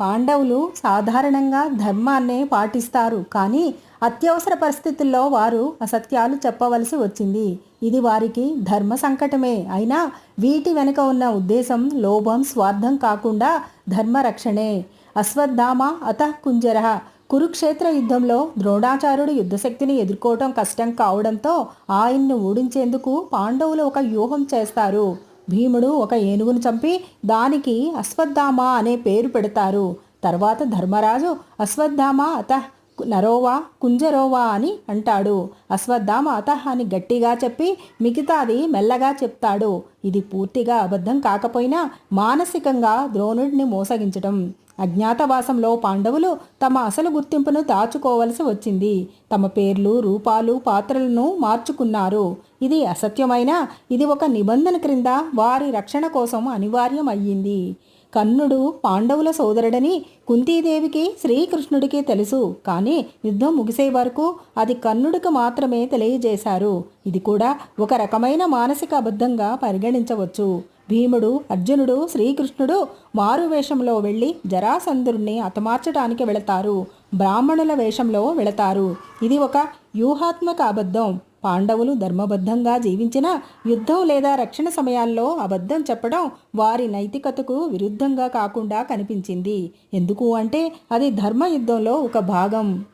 పాండవులు సాధారణంగా ధర్మాన్నే పాటిస్తారు కానీ అత్యవసర పరిస్థితుల్లో వారు అసత్యాలు చెప్పవలసి వచ్చింది. ఇది వారికి ధర్మ సంకటమే. అయినా వీటి వెనుక ఉన్న ఉద్దేశం లోభం స్వార్థం కాకుండా ధర్మరక్షణే. అశ్వత్థామ అత కుంజర. కురుక్షేత్ర యుద్ధంలో ద్రోణాచార్యుడు యుద్ధశక్తిని ఎదుర్కోవటం కష్టం కావడంతో ఆయన్ను ఓడించేందుకు పాండవులు ఒక వ్యూహం చేస్తారు. భీముడు ఒక ఏనుగును చంపి దానికి అశ్వత్థామ అనే పేరు పెడతారు. తర్వాత ధర్మరాజు అశ్వత్థామ అత నరోవా కుంజరోవా అని అంటాడు. అశ్వత్థామ అతహాన్ని గట్టిగా చెప్పి మిగతాది మెల్లగా చెప్తాడు. ఇది పూర్తిగా అబద్ధం కాకపోయినా మానసికంగా ద్రోణుడిని మోసగించటం. అజ్ఞాతవాసంలో పాండవులు తమ అసలు గుర్తింపును దాచుకోవలసి వచ్చింది. తమ పేర్లు రూపాలు పాత్రలను మార్చుకున్నారు. ఇది అసత్యమైనా ఇది ఒక నిబంధన క్రింద వారి రక్షణ కోసం అనివార్యం అయ్యింది కర్ణుడు పాండవుల సోదరుడని కుంతీదేవికి శ్రీకృష్ణుడికి తెలుసు. కానీ యుద్ధం ముగిసే వరకు అది కర్ణుడికి మాత్రమే తెలియజేశారు. ఇది కూడా ఒక రకమైన మానసిక అబద్ధంగా పరిగణించవచ్చు. భీముడు అర్జునుడు శ్రీకృష్ణుడు మారు వేషంలో వెళ్ళి జరాసంధుడిని హతమార్చడానికి వెళతారు. బ్రాహ్మణుల వేషంలో వెళతారు. ఇది ఒక వ్యూహాత్మక అబద్ధం. పాండవులు ధర్మబద్ధంగా జీవించిన యుద్ధం లేదా రక్షణ సమయాల్లో అబద్ధం చెప్పడం వారి నైతికతకు విరుద్ధంగా కాకుండా కనిపించింది. ఎందుకు అంటే అది ధర్మ యుద్ధంలో ఒక భాగం.